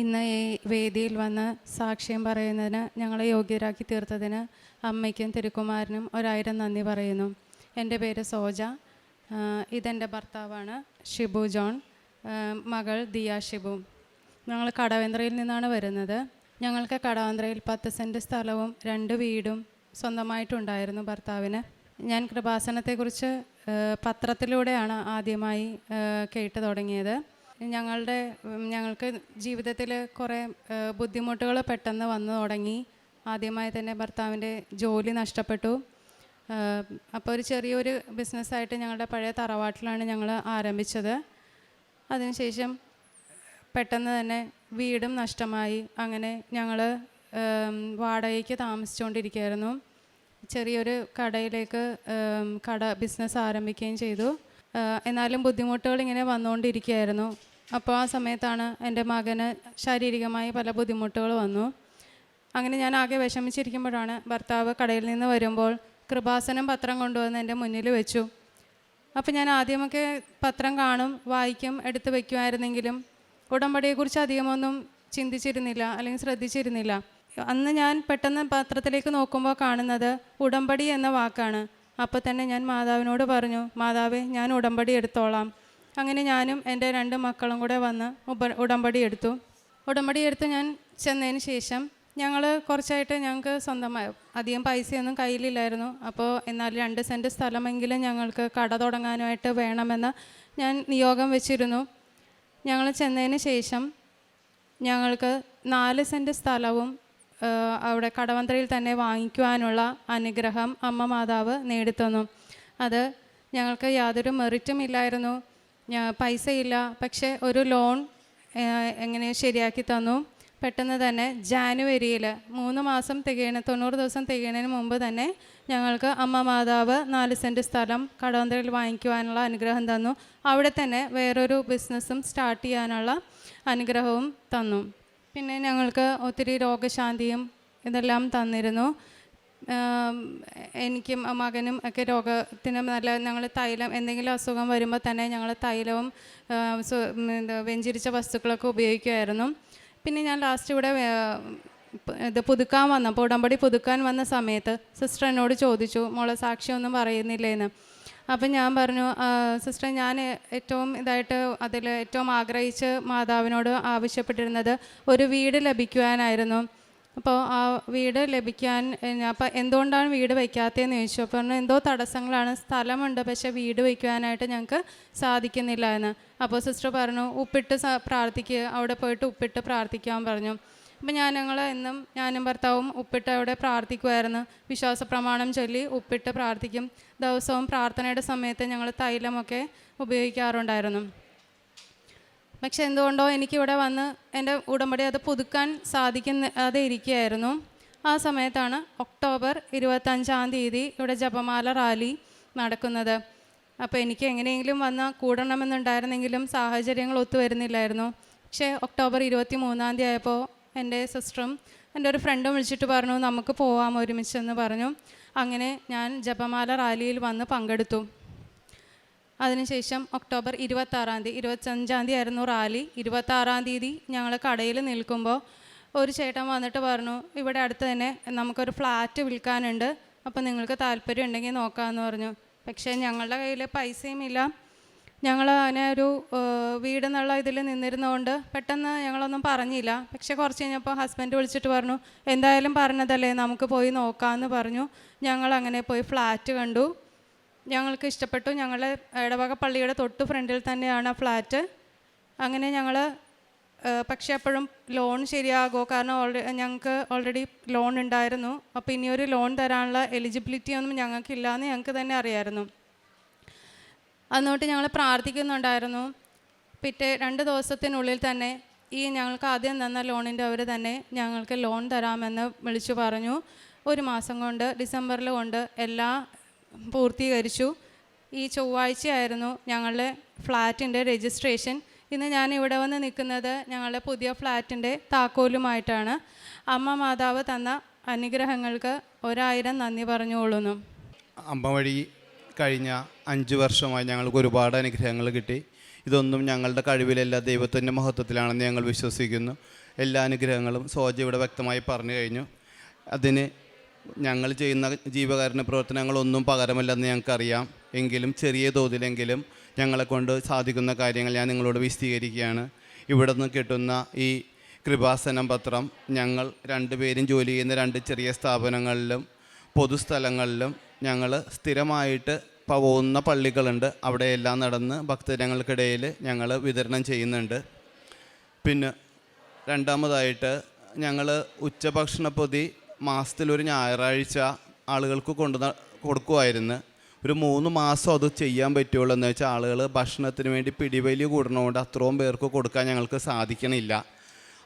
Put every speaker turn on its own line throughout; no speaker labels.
ഇന്ന് ഈ വേദിയിൽ വന്ന് സാക്ഷ്യം പറയുന്നതിന് ഞങ്ങളെ യോഗ്യരാക്കി തീർത്തതിന് അമ്മയ്ക്കും തിരുക്കുമാരനും ഒരായിരം നന്ദി പറയുന്നു. എന്റെ പേര് സോജ. ഇതെന്റെ ഭർത്താവാണ് ഷിബു ജോൺ. മകൾ ദിയ ഷിബു. ഞങ്ങൾ കടവന്ത്രയിൽ നിന്നാണ് വരുന്നത്. ഞങ്ങൾക്ക് കടവന്ത്രയിൽ പത്ത് സെന്റ് സ്ഥലവും രണ്ട് വീടും സ്വന്തമായിട്ടുണ്ടായിരുന്നു ഭർത്താവിന്. ഞാൻ കൃപാസനത്തെക്കുറിച്ച് പത്രത്തിലൂടെയാണ് ആദ്യമായി കേട്ട് തുടങ്ങിയത്. ഞങ്ങളുടെ ഞങ്ങൾക്ക് ജീവിതത്തിൽ കുറേ ബുദ്ധിമുട്ടുകൾ പെട്ടെന്ന് വന്നു തുടങ്ങി. ആദ്യമായി തന്നെ ഭർത്താവിന്റെ ജോലി നഷ്ടപ്പെട്ടു. അപ്പോൾ ഒരു ചെറിയൊരു ബിസിനസ്സായിട്ട് ഞങ്ങളുടെ പഴയ തറവാട്ടിലാണ് ഞങ്ങൾ ആരംഭിച്ചത്. അതിനുശേഷം പെട്ടെന്ന് തന്നെ വീടും നഷ്ടമായി. അങ്ങനെ ഞങ്ങൾ വാടകയ്ക്ക് താമസിച്ചുകൊണ്ടിരിക്കുകയായിരുന്നു. ചെറിയൊരു കടയിലേക്ക് കട ബിസിനസ് ആരംഭിക്കുകയും ചെയ്തു. എന്നാലും ബുദ്ധിമുട്ടുകൾ ഇങ്ങനെ വന്നുകൊണ്ടിരിക്കുകയായിരുന്നു. അപ്പോൾ ആ സമയത്താണ് എന്റെ മകന് ശാരീരികമായി പല ബുദ്ധിമുട്ടുകൾ വന്നു. അങ്ങനെ ഞാൻ ആകെ വിഷമിച്ചിരിക്കുമ്പോഴാണ് ഭർത്താവ് കടയിൽ നിന്ന് വരുമ്പോൾ കൃപാസനം പത്രം കൊണ്ടുവന്ന് എന്റെ മുന്നിൽ വെച്ചു. അപ്പോൾ ഞാൻ ആദ്യമൊക്കെ പത്രം കാണും വായിക്കും എടുത്ത് വയ്ക്കുമായിരുന്നെങ്കിലും ഉടമ്പടിയെക്കുറിച്ച് അധികമൊന്നും ചിന്തിച്ചിരുന്നില്ല അല്ലെങ്കിൽ ശ്രദ്ധിച്ചിരുന്നില്ല. അന്ന് ഞാൻ പെട്ടെന്ന് പത്രത്തിലേക്ക് നോക്കുമ്പോൾ കാണുന്നത് ഉടമ്പടി എന്ന വാക്കാണ്. അപ്പോൾ തന്നെ ഞാൻ മാതാവിനോട് പറഞ്ഞു മാതാവേ ഞാൻ ഉടമ്പടി എടുത്തോളാം. അങ്ങനെ ഞാനും എന്റെ രണ്ട് മക്കളും കൂടെ വന്ന് ഉപ ഉടമ്പടി എടുത്തു. ഉടമ്പടി എടുത്ത് ഞാൻ ചെന്നതിന് ശേഷം ഞങ്ങൾ കുറച്ചായിട്ട് ഞങ്ങൾക്ക് സ്വന്തമായി അധികം പൈസയൊന്നും കയ്യിലില്ലായിരുന്നു. അപ്പോൾ എന്നാൽ രണ്ട് സെന്റ് സ്ഥലമെങ്കിലും ഞങ്ങൾക്ക് കട തുടങ്ങാനായിട്ട് വേണമെന്ന് ഞാൻ നിയോഗം വെച്ചിരുന്നു. ഞങ്ങൾ ചെന്നതിന് ശേഷം ഞങ്ങൾക്ക് നാല് സെന്റ് സ്ഥലവും അവിടെ കടവന്ത്രയിൽ തന്നെ വാങ്ങിക്കുവാനുള്ള അനുഗ്രഹം അമ്മ മാതാവ് നേടിത്തന്നു. അത് ഞങ്ങൾക്ക് യാതൊരു മെറിറ്റും ഇല്ലായിരുന്നു. ഞാ- പൈസയില്ല. പക്ഷേ ഒരു ലോൺ എങ്ങനെ ശരിയാക്കി തന്നു. പെട്ടെന്ന് തന്നെ ജാനുവരിയിൽ മൂന്ന് മാസം തികയണ തൊണ്ണൂറ് ദിവസം തികയണതിന് മുമ്പ് തന്നെ ഞങ്ങൾക്ക് അമ്മ മാതാവ് നാല് സെന്റ് സ്ഥലം കടവന്തരയിൽ വാങ്ങിക്കുവാനുള്ള അനുഗ്രഹം തന്നു. അവിടെ തന്നെ വേറൊരു ബിസിനസ്സും സ്റ്റാർട്ട് ചെയ്യാനുള്ള അനുഗ്രഹവും തന്നു. പിന്നെ ഞങ്ങൾക്ക് ഒത്തിരി രോഗശാന്തിയും ഇതെല്ലാം തന്നിരുന്നു. എനിക്കും മകനും ഒക്കെ രോഗത്തിന് നല്ല ഞങ്ങൾ തൈലം എന്തെങ്കിലും അസുഖം വരുമ്പോൾ തന്നെ ഞങ്ങൾ തൈലവും വെഞ്ചിരിച്ച വസ്തുക്കളൊക്കെ ഉപയോഗിക്കുമായിരുന്നു. പിന്നെ ഞാൻ ലാസ്റ്റ് ഇവിടെ ഇത് പുതുക്കാൻ വന്നപ്പോൾ ഉടമ്പടി പുതുക്കാൻ വന്ന സമയത്ത് സിസ്റ്റർ എന്നോട് ചോദിച്ചു മോളെ സാക്ഷിയൊന്നും പറയുന്നില്ലേന്ന്. അപ്പം ഞാൻ പറഞ്ഞു സിസ്റ്റർ ഞാൻ ഏറ്റവും ഇതായിട്ട് അതിൽ ഏറ്റവും ആഗ്രഹിച്ച് മാതാവിനോട് ആവശ്യപ്പെട്ടിരുന്നത് ഒരു വീട് ലഭിക്കുവാനായിരുന്നു. അപ്പോൾ ആ വീട് ലഭിക്കാൻ അപ്പോൾ എന്തുകൊണ്ടാണ് വീട് വയ്ക്കാത്തതെന്ന് ചോദിച്ചു. അപ്പോൾ പറഞ്ഞു എന്തോ തടസ്സങ്ങളാണ്. സ്ഥലമുണ്ട് പക്ഷേ വീട് വയ്ക്കുവാനായിട്ട് ഞങ്ങൾക്ക് സാധിക്കുന്നില്ല എന്ന്. അപ്പോൾ സിസ്റ്റർ പറഞ്ഞു ഉപ്പിട്ട് പ്രാർത്ഥിക്കുക അവിടെ പോയിട്ട് ഉപ്പിട്ട് പ്രാർത്ഥിക്കാൻ പറഞ്ഞു. അപ്പം ഞാൻ ഞങ്ങൾ എന്നും ഞാനും ഭർത്താവും ഉപ്പിട്ട് അവിടെ പ്രാർത്ഥിക്കുമായിരുന്നു വിശ്വാസ പ്രമാണം ചൊല്ലി ഉപ്പിട്ട് പ്രാർത്ഥിക്കും. ദിവസവും പ്രാർത്ഥനയുടെ സമയത്ത് ഞങ്ങൾ തൈലമൊക്കെ ഉപയോഗിക്കാറുണ്ടായിരുന്നു. പക്ഷെ എന്തുകൊണ്ടോ എനിക്കിവിടെ വന്ന് എന്റെ ഉടമ്പടി അത് പുതുക്കാൻ സാധിക്കുന്ന അത് ഇരിക്കുകയായിരുന്നു. ആ സമയത്താണ് ഒക്ടോബർ ഇരുപത്തഞ്ചാം തീയതി ഇവിടെ ജപമാല റാലി നടക്കുന്നത്. അപ്പോൾ എനിക്ക് എങ്ങനെയെങ്കിലും വന്ന് കൂടണമെന്നുണ്ടായിരുന്നെങ്കിലും സാഹചര്യങ്ങൾ ഒത്തുവരുന്നില്ലായിരുന്നു പക്ഷേ ഒക്ടോബർ ഇരുപത്തി മൂന്നാം തീയതി ആയപ്പോൾ എന്റെ സിസ്റ്ററും എന്റെ ഒരു ഫ്രണ്ടും വിളിച്ചിട്ട് പറഞ്ഞു നമുക്ക് പോവാം ഒരുമിച്ചെന്ന് പറഞ്ഞു. അങ്ങനെ ഞാൻ ജപമാല റാലിയിൽ വന്ന് പങ്കെടുത്തു. അതിനുശേഷം ഒക്ടോബർ ഇരുപത്താറാം തീയതി ഇരുപത്തഞ്ചാം തീയതി ആയിരുന്നു റാലി. ഇരുപത്താറാം തീയതി ഞങ്ങൾ കടയിൽ നിൽക്കുമ്പോൾ ഒരു ചേട്ടൻ വന്നിട്ട് പറഞ്ഞു ഇവിടെ അടുത്ത് തന്നെ നമുക്കൊരു ഫ്ലാറ്റ് വിൽക്കാനുണ്ട്. അപ്പോൾ നിങ്ങൾക്ക് താല്പര്യം ഉണ്ടെങ്കിൽ നോക്കാമെന്ന് പറഞ്ഞു. പക്ഷേ ഞങ്ങളുടെ കയ്യിൽ പൈസയും ഇല്ല. ഞങ്ങൾ അങ്ങനെ ഒരു വീട് വീടെന്നുള്ള ഇതിൽ നിന്നിരുന്നതുകൊണ്ട് പെട്ടെന്ന് ഞങ്ങളൊന്നും പറഞ്ഞില്ല. പക്ഷെ കുറച്ച് കഴിഞ്ഞപ്പോൾ ഹസ്ബൻഡ് വിളിച്ചിട്ട് പറഞ്ഞു എന്തായാലും പറഞ്ഞതല്ലേ നമുക്ക് പോയി നോക്കാമെന്ന് പറഞ്ഞു. ഞങ്ങൾ അങ്ങനെ പോയി ഫ്ലാറ്റ് കണ്ടു. ഞങ്ങൾക്ക് ഇഷ്ടപ്പെട്ടു. ഞങ്ങൾ ഇടവക പള്ളിയുടെ തൊട്ട് ഫ്രണ്ടിൽ തന്നെയാണ് ആ ഫ്ലാറ്റ്. അങ്ങനെ ഞങ്ങൾ പക്ഷേ അപ്പോഴും ലോൺ ശരിയാകുമോ കാരണം ഓൾറെഡി ഞങ്ങൾക്ക് ഓൾറെഡി ലോൺ ഉണ്ടായിരുന്നു. അപ്പോൾ ഇനിയൊരു ലോൺ തരാനുള്ള എലിജിബിലിറ്റി ഒന്നും ഞങ്ങൾക്കില്ല എന്ന് ഞങ്ങൾക്ക് തന്നെ അറിയായിരുന്നു. അതുകൊണ്ട് ഞങ്ങൾ പ്രാർത്ഥിക്കുന്നുണ്ടായിരുന്നു. പിറ്റേ രണ്ട് ദിവസത്തിനുള്ളിൽ തന്നെ ഈ ഞങ്ങൾക്ക് ആദ്യം തന്ന ലോണിന്റെ അവർ തന്നെ ഞങ്ങൾക്ക് ലോൺ തരാമെന്ന് വിളിച്ചു പറഞ്ഞു. ഒരു മാസം കൊണ്ട് ഡിസംബറിൽ കൊണ്ട് എല്ലാം പൂർത്തീകരിച്ചു. ഈ ചൊവ്വാഴ്ചയായിരുന്നു ഞങ്ങളുടെ ഫ്ലാറ്റിന്റെ രജിസ്ട്രേഷൻ. ഇന്ന് ഞാൻ ഇവിടെ വന്ന് നിൽക്കുന്നത് ഞങ്ങളുടെ പുതിയ ഫ്ലാറ്റിന്റെ താക്കോലുമായിട്ടാണ്. അമ്മ മാതാവ് തന്ന അനുഗ്രഹങ്ങൾക്ക് ഒരായിരം നന്ദി പറഞ്ഞുകൊള്ളുന്നു.
അമ്മ വഴി കഴിഞ്ഞ അഞ്ച് വർഷമായി ഞങ്ങൾക്ക് ഒരുപാട് അനുഗ്രഹങ്ങൾ കിട്ടി. ഇതൊന്നും ഞങ്ങളുടെ കഴിവിലല്ല ദൈവത്തിന്റെ മഹത്വത്തിലാണെന്ന് ഞങ്ങൾ വിശ്വസിക്കുന്നു. എല്ലാ അനുഗ്രഹങ്ങളും സോജ ഇവിടെ വ്യക്തമായി പറഞ്ഞു കഴിഞ്ഞു. അതിന് ഞങ്ങൾ ചെയ്യുന്ന ജീവകാരുണ്യ പ്രവർത്തനങ്ങളൊന്നും പകരമല്ലെന്ന് ഞങ്ങൾക്കറിയാം. എങ്കിലും ചെറിയ തോതിലെങ്കിലും ഞങ്ങളെ കൊണ്ട് സാധിക്കുന്ന കാര്യങ്ങൾ ഞാൻ നിങ്ങളോട് വിശദീകരിക്കുകയാണ്. ഇവിടെ നിന്ന് കിട്ടുന്ന ഈ കൃപാസനം പത്രം ഞങ്ങൾ രണ്ടുപേരും ജോലി ചെയ്യുന്ന രണ്ട് ചെറിയ സ്ഥാപനങ്ങളിലും പൊതുസ്ഥലങ്ങളിലും ഞങ്ങൾ സ്ഥിരമായിട്ട് പോകുന്ന പള്ളികളുണ്ട്. അവിടെയെല്ലാം നടന്ന് ഭക്തജനങ്ങൾക്കിടയിൽ ഞങ്ങൾ വിതരണം ചെയ്യുന്നുണ്ട്. പിന്നെ രണ്ടാമതായിട്ട് ഞങ്ങൾ ഉച്ചഭക്ഷണ പൊതി മാസത്തിലൊരു ഞായറാഴ്ച ആളുകൾക്ക് കൊണ്ടു കൊടുക്കുമായിരുന്നു ഒരു മൂന്ന് മാസം അത് ചെയ്യാൻ പറ്റുള്ളൂ എന്ന് വെച്ചാൽ ആളുകൾ ഭക്ഷണത്തിന് വേണ്ടി പിടിവലി കൂടണതുകൊണ്ട് അത്രയും പേർക്ക് കൊടുക്കാൻ ഞങ്ങൾക്ക് സാധിക്കണില്ല.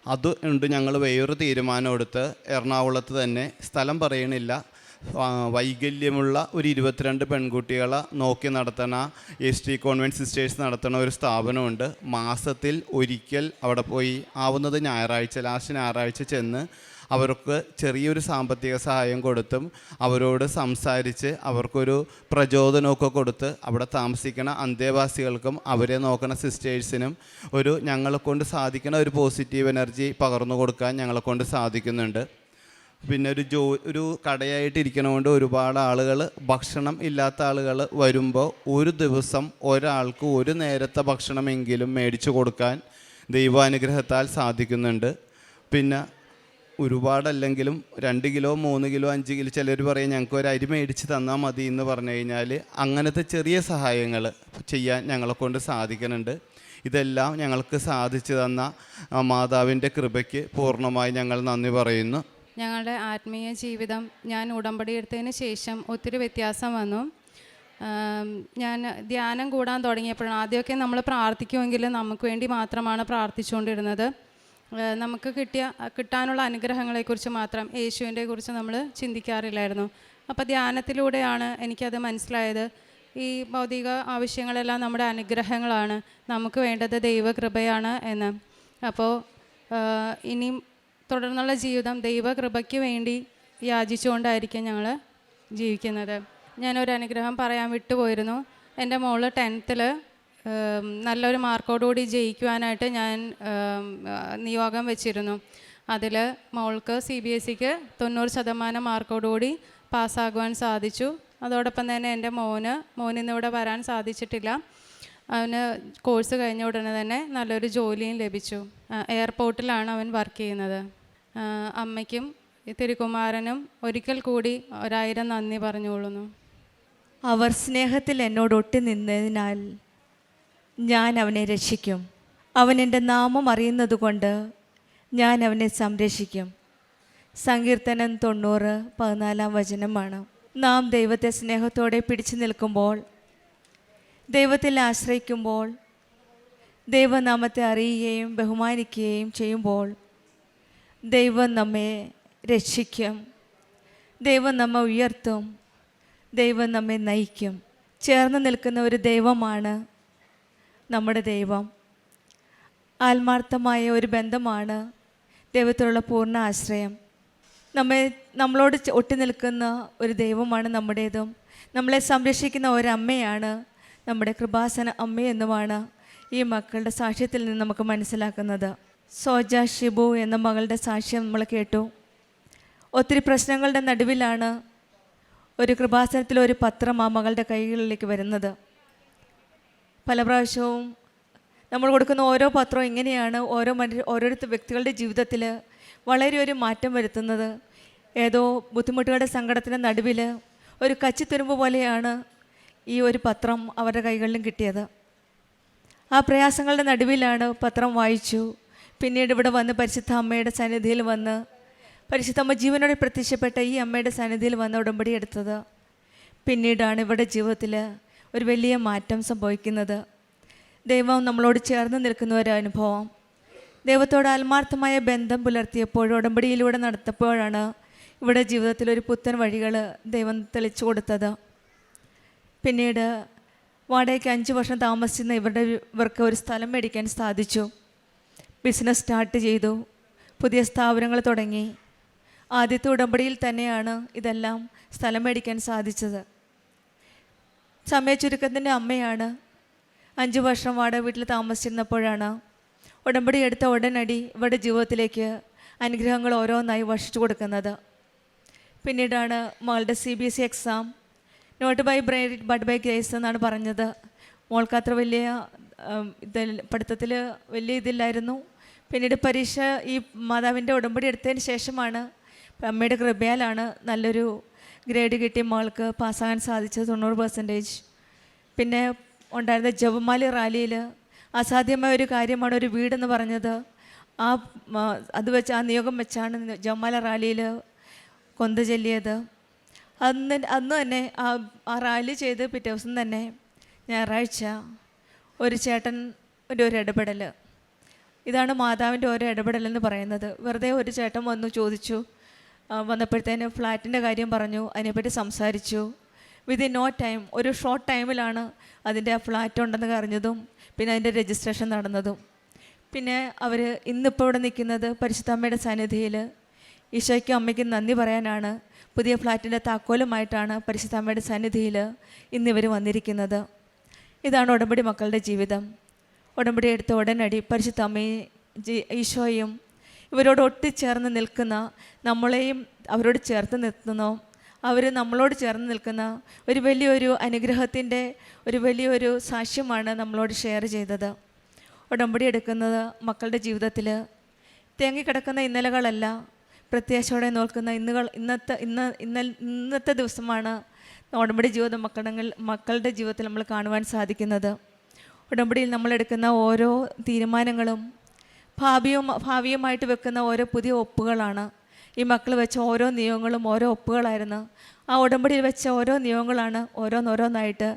അത് ഉണ്ട് ഞങ്ങൾ വേറൊരു തീരുമാനം എടുത്ത് എറണാകുളത്ത് തന്നെ സ്ഥലം പറയണില്ല. വൈകല്യമുള്ള ഒരു ഇരുപത്തിരണ്ട് പെൺകുട്ടികളെ നോക്കി നടത്തണ എസ് ടി കോൺവെന്റ് സിസ്റ്റേഴ്സ് നടത്തുന്ന ഒരു സ്ഥാപനമുണ്ട്. മാസത്തിൽ ഒരിക്കൽ അവിടെ പോയി ആവുന്നത് ഞായറാഴ്ച ലാസ്റ്റ് ഞായറാഴ്ച ചെന്ന് അവർക്ക് ചെറിയൊരു സാമ്പത്തിക സഹായം കൊടുത്തും അവരോട് സംസാരിച്ച് അവർക്കൊരു പ്രചോദനമൊക്കെ കൊടുത്ത് അവിടെ താമസിക്കുന്ന അന്തേവാസികൾക്കും അവരെ നോക്കണ സിസ്റ്റേഴ്സിനും ഒരു ഞങ്ങളെ കൊണ്ട് സാധിക്കുന്ന ഒരു പോസിറ്റീവ് എനർജി പകർന്നു കൊടുക്കാൻ ഞങ്ങളെ കൊണ്ട് സാധിക്കുന്നുണ്ട്. പിന്നെ ഒരു ജോ ഒരു കടയായിട്ട് ഒരുപാട് ആളുകൾ ഭക്ഷണം ഇല്ലാത്ത ആളുകൾ വരുമ്പോൾ ഒരു ദിവസം ഒരാൾക്ക് ഒരു നേരത്തെ ഭക്ഷണമെങ്കിലും മേടിച്ചു കൊടുക്കാൻ ദൈവാനുഗ്രഹത്താൽ സാധിക്കുന്നുണ്ട്. പിന്നെ ഒരുപാടല്ലെങ്കിലും രണ്ട് കിലോ മൂന്ന് കിലോ അഞ്ച് കിലോ ചിലർ പറയും ഞങ്ങൾക്ക് ഒരു അരി മേടിച്ച് തന്നാൽ മതി എന്ന് പറഞ്ഞു കഴിഞ്ഞാൽ അങ്ങനത്തെ ചെറിയ സഹായങ്ങൾ ചെയ്യാൻ ഞങ്ങളെ കൊണ്ട് സാധിക്കുന്നുണ്ട്. ഇതെല്ലാം ഞങ്ങൾക്ക് സാധിച്ചു തന്ന മാതാവിന്റെ കൃപയ്ക്ക് പൂർണമായി ഞങ്ങൾ നന്ദി പറയുന്നു.
ഞങ്ങളുടെ ആത്മീയ ജീവിതം ഞാൻ ഉടമ്പടി എടുത്തതിന് ശേഷം ഒത്തിരി വ്യത്യാസം വന്നു. ഞാൻ ധ്യാനം കൂടാൻ തുടങ്ങിയപ്പോഴാണ് ആദ്യമൊക്കെ നമ്മൾ പ്രാർത്ഥിക്കുമെങ്കിൽ നമുക്ക് വേണ്ടി മാത്രമാണ് പ്രാർത്ഥിച്ചുകൊണ്ടിരുന്നത്. നമുക്ക് കിട്ടിയ കിട്ടാനുള്ള അനുഗ്രഹങ്ങളെക്കുറിച്ച് മാത്രം യേശുവിന്റെ കുറിച്ച് നമ്മൾ ചിന്തിക്കാറില്ലായിരുന്നു. അപ്പോൾ ധ്യാനത്തിലൂടെയാണ് എനിക്കത് മനസ്സിലായത്. ഈ ഭൗതിക ആവശ്യങ്ങളെല്ലാം നമ്മുടെ അനുഗ്രഹങ്ങളാണ്. നമുക്ക് വേണ്ടത് ദൈവകൃപയാണ് എന്ന്. അപ്പോൾ ഇനിയും തുടർന്നുള്ള ജീവിതം ദൈവകൃപയ്ക്ക് വേണ്ടി യാചിച്ചുകൊണ്ടായിരിക്കും ഞങ്ങൾ ജീവിക്കുന്നത്. ഞാനൊരു അനുഗ്രഹം പറയാൻ വിട്ടുപോയിരുന്നു. എന്റെ മോൾ ടെൻത്തിൽ നല്ലൊരു മാർക്കോടുകൂടി ജയിക്കുവാനായിട്ട് ഞാൻ നിയോഗം വെച്ചിരുന്നു. അതിൽ മോൾക്ക് സി ബി എസ് സിക്ക് തൊണ്ണൂറ് ശതമാനം മാർക്കോടുകൂടി പാസ്സാകുവാൻ സാധിച്ചു. അതോടൊപ്പം തന്നെ എന്റെ മോന് മോനിന്നിവിടെ വരാൻ സാധിച്ചിട്ടില്ല. അവന് കോഴ്സ് കഴിഞ്ഞ ഉടനെ തന്നെ നല്ലൊരു ജോലിയും ലഭിച്ചു. എയർപോർട്ടിലാണ് അവൻ വർക്ക് ചെയ്യുന്നത്. അമ്മയ്ക്കും തിരുകുമാരനും ഒരിക്കൽ കൂടി ഒരായിരം നന്ദി പറഞ്ഞുകൊള്ളുന്നു.
അവർ സ്നേഹത്തിൽ എന്നോട് ഒട്ടി നിന്നതിനാൽ ഞാൻ അവനെ രക്ഷിക്കും. അവൻ എന്റെ നാമം അറിയുന്നതുകൊണ്ട് ഞാൻ അവനെ സംരക്ഷിക്കും. സങ്കീർത്തനം തൊണ്ണൂറ് പതിനാലാം വചനമാണ്. നാം ദൈവത്തെ സ്നേഹത്തോടെ പിടിച്ചു നിൽക്കുമ്പോൾ ദൈവത്തിൽ ആശ്രയിക്കുമ്പോൾ ദൈവനാമത്തെ അറിയുകയും ബഹുമാനിക്കുകയും ചെയ്യുമ്പോൾ ദൈവം നമ്മെ രക്ഷിക്കും. ദൈവം നമ്മെ ഉയർത്തും. ദൈവം നമ്മെ നയിക്കും. ചേർന്ന് നിൽക്കുന്ന ഒരു ദൈവമാണ് നമ്മുടെ ദൈവം. ആത്മാർത്ഥമായ ഒരു ബന്ധമാണ് ദൈവത്തിലുള്ള പൂർണ ആശ്രയം. നമ്മെ നമ്മളോട് ഒട്ടി നിൽക്കുന്ന ഒരു ദൈവമാണ് നമ്മുടേതും. നമ്മളെ സംരക്ഷിക്കുന്ന ഒരമ്മയാണ് നമ്മുടെ കൃപാസന അമ്മയെന്നുമാണ് ഈ മക്കളുടെ സാക്ഷ്യത്തിൽ നിന്ന് നമുക്ക് മനസ്സിലാക്കുന്നത്. സോജ ഷിബു എന്ന മകളുടെ സാക്ഷ്യം നമ്മൾ കേട്ടു. ഒത്തിരി പ്രശ്നങ്ങളുടെ നടുവിലാണ് ഒരു കൃപാസനത്തിൽ ഒരു പത്രം ആ മകളുടെ കൈകളിലേക്ക് വരുന്നത്. പല പ്രാവശ്യവും നമ്മൾ കൊടുക്കുന്ന ഓരോ പത്രവും ഇങ്ങനെയാണ് ഓരോ മനുഷ്യ ഓരോരുത്തർ വ്യക്തികളുടെ ജീവിതത്തിൽ വളരെ ഒരു മാറ്റം വരുത്തുന്നത്. ഏതോ ബുദ്ധിമുട്ടുകളുടെ സങ്കടത്തിന്റെ നടുവിൽ ഒരു കച്ചിത്തുരുമ്പ് പോലെയാണ് ഈ ഒരു പത്രം അവരുടെ കൈകളിലും കിട്ടിയത്. ആ പ്രയാസങ്ങളുടെ നടുവിലാണ് പത്രം വായിച്ചു. പിന്നീട് ഇവിടെ വന്ന് പരിശുദ്ധ അമ്മയുടെ സന്നിധിയിൽ വന്ന് പരിശുദ്ധ അമ്മ ജീവനോടെ പ്രത്യക്ഷപ്പെട്ട ഈ അമ്മയുടെ സന്നിധിയിൽ വന്ന് ഉടമ്പടി എടുത്തത്. പിന്നീടാണ് ഇവരുടെ ജീവിതത്തിൽ ഒരു വലിയ മാറ്റം സംഭവിക്കുന്നത്. ദൈവം നമ്മളോട് ചേർന്ന് നിൽക്കുന്ന ഒരു അനുഭവം. ദൈവത്തോട് ആത്മാർത്ഥമായ ബന്ധം പുലർത്തിയപ്പോഴും ഉടമ്പടിയിലൂടെ നടത്തപ്പോഴാണ് ഇവിടെ ജീവിതത്തിൽ ഒരു പുത്തൻ വഴികൾ ദൈവം തെളിച്ചു കൊടുത്തത്. പിന്നീട് വാടകയ്ക്ക് അഞ്ച് വർഷം താമസിച്ചിരുന്ന ഇവരുടെ ഇവർക്ക് ഒരു സ്ഥലം മേടിക്കാൻ സാധിച്ചു. ബിസിനസ് സ്റ്റാർട്ട് ചെയ്തു. പുതിയ സ്ഥാപനങ്ങൾ തുടങ്ങി. ആദ്യത്തെ ഉടമ്പടിയിൽ തന്നെയാണ് ഇതെല്ലാം സ്ഥലം മേടിക്കാൻ സാധിച്ചത്. സമയ ചുരുക്കത്തിന്റെ അമ്മയാണ്. അഞ്ച് വർഷം വാടക വീട്ടിൽ താമസിച്ചിരുന്നപ്പോഴാണ് ഉടമ്പടി എടുത്ത ഉടനടി ഇവരുടെ ജീവിതത്തിലേക്ക് അനുഗ്രഹങ്ങൾ ഓരോന്നായി വർഷിച്ചു കൊടുക്കുന്നത്. പിന്നീടാണ് മകളുടെ C B S E exam not by bribe but by grace എന്നാണ് പറഞ്ഞത്. മോൾക്ക് അത്ര വലിയ ഇതിൽ പഠിത്തത്തിൽ വലിയ ഇതില്ലായിരുന്നു. പിന്നീട് പരീക്ഷ ഈ മാതാവിന്റെ ഉടമ്പടി എടുത്തതിന് ശേഷമാണ് അമ്മയുടെ കൃപയാലാണ് നല്ലൊരു ഗ്രേഡ് കിട്ടിയ മോൾക്ക് പാസ്സാകാൻ സാധിച്ചത് തൊണ്ണൂറ് പെർസെന്റേജ് പിന്നെ ഉണ്ടായിരുന്ന ജവമാലി റാലിയിൽ അസാധ്യമായ ഒരു കാര്യമാണ് ഒരു വീടെന്ന് പറഞ്ഞത്. ആ അത് വെച്ച് ആ നിയോഗം വെച്ചാണ് ജവമാല റാലിയിൽ കൊന്ത ചൊല്ലിയത്. അന്ന് അന്ന് തന്നെ ആ ആ റാലി ചെയ്ത് പിറ്റേ ദിവസം തന്നെ ഞായറാഴ്ച ഒരു ചേട്ടൻ ഒരു ഇടപെടൽ ഇതാണ് മാതാവിന്റെ ഓരോ ഇടപെടലെന്ന് പറയുന്നത്. വെറുതെ ഒരു ചേട്ടൻ വന്നു ചോദിച്ചു വന്നപ്പോഴത്തേന് ഫ്ലാറ്റിന്റെ കാര്യം പറഞ്ഞു അതിനെപ്പറ്റി സംസാരിച്ചു. വിതിൻ നോ ടൈം ഒരു ഷോർട്ട് ടൈമിലാണ് അതിന്റെ ഫ്ലാറ്റ് ഉണ്ടെന്ന് അറിഞ്ഞതും പിന്നെ അതിന്റെ രജിസ്ട്രേഷൻ നടന്നതും. പിന്നെ അവർ ഇന്നിപ്പോൾ ഇവിടെ നിൽക്കുന്നത് പരിശുദ്ധമ്മയുടെ സന്നിധിയിൽ. ഈശോയ്ക്കും അമ്മയ്ക്കും നന്ദി പറയാനാണ്. പുതിയ ഫ്ലാറ്റിന്റെ താക്കോലുമായിട്ടാണ് പരിശുദ്ധമ്മയുടെ സന്നിധിയിൽ ഇന്നിവർ വന്നിരിക്കുന്നത്. ഇതാണ് ഉടമ്പടി മക്കളുടെ ജീവിതം. ഉടമ്പടി എടുത്ത ഉടനടി പരിശുദ്ധമ്മയും ഈശോയും ഇവരോട് ഒട്ടിച്ചേർന്ന് നിൽക്കുന്ന നമ്മളെയും അവരോട് ചേർത്ത് നിർത്തുന്നു. അവർ നമ്മളോട് ചേർന്ന് നിൽക്കുന്ന ഒരു വലിയൊരു അനുഗ്രഹത്തിന്റെ ഒരു വലിയൊരു സാക്ഷ്യമാണ് നമ്മളോട് ഷെയർ ചെയ്തത്. ഉടമ്പടി എടുക്കുന്നത് മക്കളുടെ ജീവിതത്തിൽ തേങ്ങിക്കിടക്കുന്ന ഇന്നലകളല്ല പ്രത്യാശയോടെ നോക്കുന്ന ഇന്നുകൾ ഇന്നത്തെ ഇന്ന് ഇന്ന ഇന്നത്തെ ദിവസമാണ് ഉടമ്പടി ജീവിതം മക്കളുടെ മക്കളുടെ ജീവിതത്തിൽ നമ്മൾ കാണുവാൻ സാധിക്കുന്നത്. ഉടമ്പടിയിൽ നമ്മളെടുക്കുന്ന ഓരോ തീരുമാനങ്ങളും ഭാവിയും ഭാവിയുമായിട്ട് വെക്കുന്ന ഓരോ പുതിയ ഒപ്പുകളാണ്. ഈ മക്കൾ വെച്ച ഓരോ നിയമങ്ങളും ഓരോ ഒപ്പുകളായിരുന്നു. ആ ഉടമ്പടിയിൽ വെച്ച ഓരോ നിയമങ്ങളാണ് ഓരോന്നോരോന്നായിട്ട്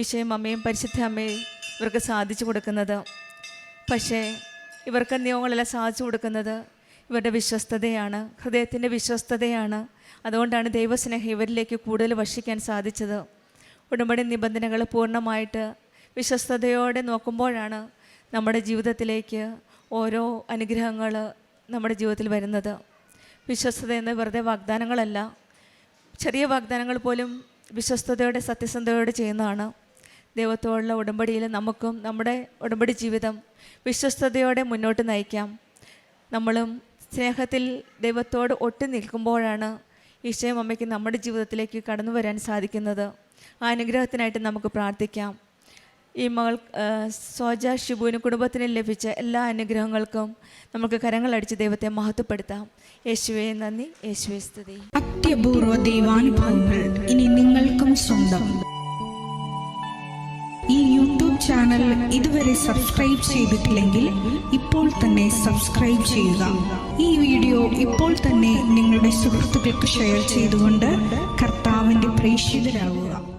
ഈശോയും അമ്മയും പരിശുദ്ധ അമ്മയും ഇവർക്ക് സാധിച്ചു കൊടുക്കുന്നത്. പക്ഷേ ഇവർക്ക് നിയമങ്ങളെല്ലാം സാധിച്ചു കൊടുക്കുന്നത് ഇവരുടെ വിശ്വസ്തതയാണ് ഹൃദയത്തിന്റെ വിശ്വസ്തതയാണ്. അതുകൊണ്ടാണ് ദൈവസ്നേഹം ഇവരിലേക്ക് കൂടുതൽ വശിക്കാൻ സാധിച്ചത്. ഉടമ്പടി നിബന്ധനകൾ പൂർണമായിട്ട് വിശ്വസ്തയോടെ നോക്കുമ്പോഴാണ് നമ്മുടെ ജീവിതത്തിലേക്ക് ഓരോ അനുഗ്രഹങ്ങൾ നമ്മുടെ ജീവിതത്തിൽ വരുന്നത്. വിശ്വസ്തത എന്ന വെറുതെ വാഗ്ദാനങ്ങളല്ല. ചെറിയ വാഗ്ദാനങ്ങൾ പോലും വിശ്വസ്തയോടെ സത്യസന്ധതയോടെ ചെയ്യുന്നതാണ്. ദൈവത്തോടുള്ള ഉടമ്പടിയിൽ നമുക്കും നമ്മുടെ ഉടമ്പടി ജീവിതം വിശ്വസ്തയോടെ മുന്നോട്ട് നയിക്കാം. നമ്മളും സ്നേഹത്തിൽ ദൈവത്തോട് ഒട്ടി നിൽക്കുമ്പോഴാണ് ഈശോയും അമ്മയ്ക്ക് നമ്മുടെ ജീവിതത്തിലേക്ക് കടന്നു വരാൻ സാധിക്കുന്നത്. ആ അനുഗ്രഹത്തിനായിട്ട് നമുക്ക് പ്രാർത്ഥിക്കാം. ഈ മകൾ സോജ ഷിബുവിന് കുടുംബത്തിന് ലഭിച്ച എല്ലാ അനുഗ്രഹങ്ങൾക്കും നമുക്ക് കരങ്ങളടിച്ച് ദൈവത്തെ മഹത്വപ്പെടുത്താം. യേശുവെ നന്ദി. യേശുവെ സ്തുതി.
അത്യപൂർവ ദൈവാനുഭവങ്ങൾ ഇനി നിങ്ങൾക്കും സ്വന്തം. ഈ യൂട്യൂബ് ചാനൽ ഇതുവരെ സബ്സ്ക്രൈബ് ചെയ്തിട്ടില്ലെങ്കിൽ ഇപ്പോൾ തന്നെ സബ്സ്ക്രൈബ് ചെയ്യുക. ഈ വീഡിയോ ഇപ്പോൾ തന്നെ നിങ്ങളുടെ സുഹൃത്തുക്കൾക്ക് ഷെയർ ചെയ്തുകൊണ്ട് കർത്താവിന്റെ പ്രേക്ഷിതരാകുക